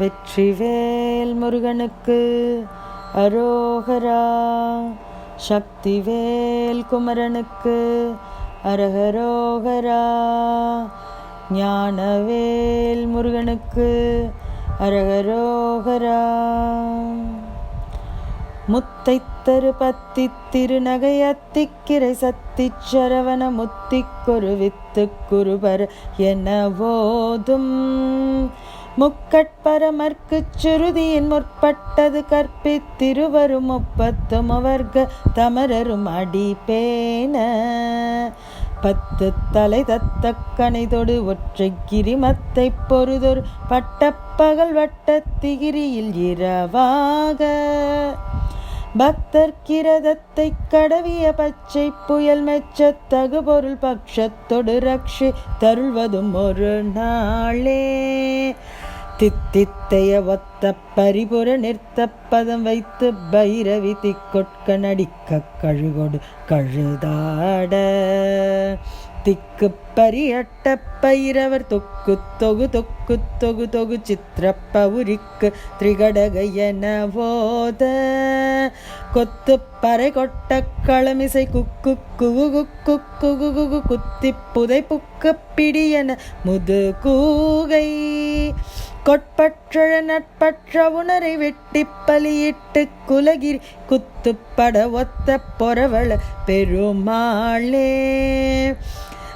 வெற்றிவேல் முருகனுக்கு அரோகரா. சக்திவேல் குமரனுக்கு அரகரோகரா. ஞானவேல் முருகனுக்கு அரகரோகரா. முத்தை தரு பத்தி திருநகை அத்திக்கிரை சத்தி சரவண முத்திக்கொரு வித்து குருபர் என போதும் முக்கட்பரமர்க்குச் சுருதியின் முற்பட்டது கற்பித்திருவரும் முப்பத்தும் அவர்க தமரரும் அடிபேன பத்து தலை தத்த ஒற்றை கிரிமத்தை பொறுதொரு பட்டப்பகல் வட்டத்திகிரியில் இரவாக. பக்தர் கிரதத்தை கடவிய பச்சை புயல் மெச்ச தகுபொருள் பக்ஷத்தொடு ரக்ஷி தருள்வதும் ஒரு நாளே. தித்தித்தைய ஒத்த பரிபுர நிறுத்த பதம் வைத்து பைரவி திக்கொட்க நடிக்க கழுகொடு கழுதாட. திக்கு பரியட்ட பைரவர் தொக்கு தொகு தொக்கு தொகு தொகு சித்திர பவுரிக்கு திரிகடக என போத கொத்து பறை கொட்ட களமிசை குக்கு குகு குக்கு குகு குகு குத்தி புதை புக்க பிடியன முது கூகை கொட்பற்ற நட்பற்ற உணரை வெட்டி பலியிட்டு குலகிரி குத்துப்பட ஒத்த பொறவள பெருமாளே.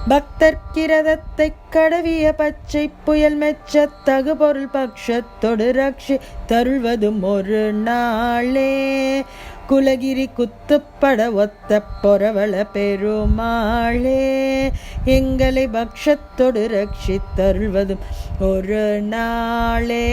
பக்தர் கிரதத்தை கடவிய பச்சை புயல் மெச்ச தகுபொருள் பக்ஷத்தொடு ரக்ஷி தருள்வதும் ஒரு நாளே. குலகிரி குத்துப்பட ஒத்த பொறவள பெருமாளே எங்களை பக்ஷத்தொடு ரட்சித்தருள்வதும் ஒரு நாளே.